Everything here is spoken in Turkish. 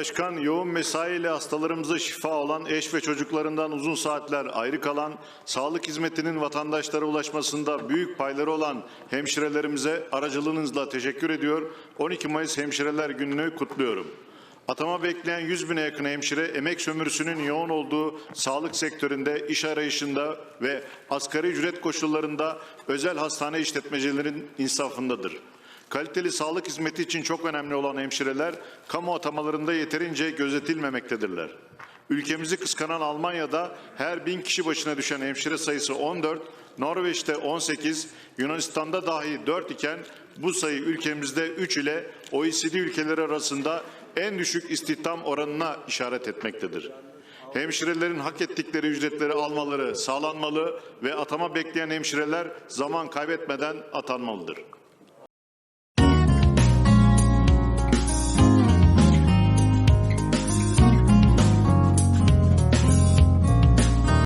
Başkan yoğun mesaiyle hastalarımıza şifa olan eş ve çocuklarından uzun saatler ayrı kalan, sağlık hizmetinin vatandaşlara ulaşmasında büyük payları olan hemşirelerimize aracılığınızla teşekkür ediyor. 12 Mayıs Hemşireler Günü'nü kutluyorum. Atama bekleyen 100 bine yakın hemşire emek sömürüsünün yoğun olduğu sağlık sektöründe, iş arayışında ve asgari ücret koşullarında özel hastane işletmecilerin insafındadır. Kaliteli sağlık hizmeti için çok önemli olan hemşireler kamu atamalarında yeterince gözetilmemektedirler. Ülkemizi kıskanan Almanya'da her bin kişi başına düşen hemşire sayısı 14, Norveç'te 18, Yunanistan'da dahi 4 iken bu sayı ülkemizde 3 ile OECD ülkeleri arasında en düşük istihdam oranına işaret etmektedir. Hemşirelerin hak ettikleri ücretleri almaları sağlanmalı ve atama bekleyen hemşireler zaman kaybetmeden atanmalıdır.